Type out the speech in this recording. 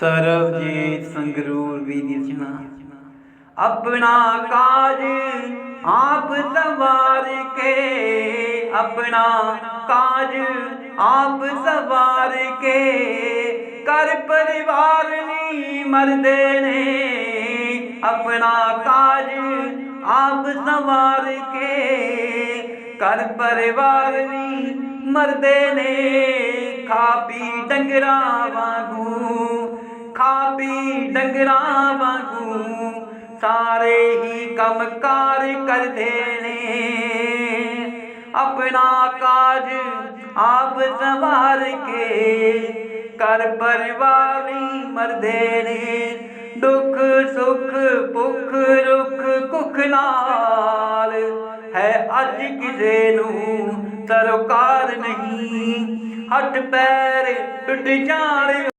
ਸਰਬਜੀਤ ਸੰਗਰੂਰ ਵੀ ਦਿਸਣਾ ਆਪਣਾ ਕਾਜ ਆਪ ਸਵਾਰ ਕੇ, ਆਪਣਾ ਕਾਜ ਆਪ ਸਵਾਰ ਕੇ। ਕਰ ਪਰਿਵਾਰ ਨੀ ਮਰਦੇ ਨੇ, ਆਪਣਾ ਕਾਜ ਆਪ ਸਵਾਰ ਕੇ। ਕਰ ਪਰਿਵਾਰ ਨੀ ਮਰਦੇ ਨੇ, ਖਾ ਪੀ ਡੰਗਰਾਂ ਵਾਂਗੂ। ਖਾ ਪੀ ਡੰਗਰਾਂ ਵਾਂਗੂ ਸਾਰੇ ਹੀ ਕੰਮ ਕਾਰ ਕਰਦੇ ਨੇ। ਆਪਣਾ ਕਾਜ ਆਪ ਸੰਭਾਲ ਕੇ ਕਰ ਪਰਿਵਾਰ ਮਰਦੇ ਨੇ। ਦੁੱਖ, ਸੁੱਖ, ਭੁੱਖ, ਰੁੱਖ ਕੁੱਖ ਨਾਲ ਹੈ ਅੱਜ ਕਿਸੇ ਨੂੰ ਸਰਕਾਰ ਨਹੀਂ। ਹੱਥ ਪੈਰ ਟੁੱਟ ਜਾਣ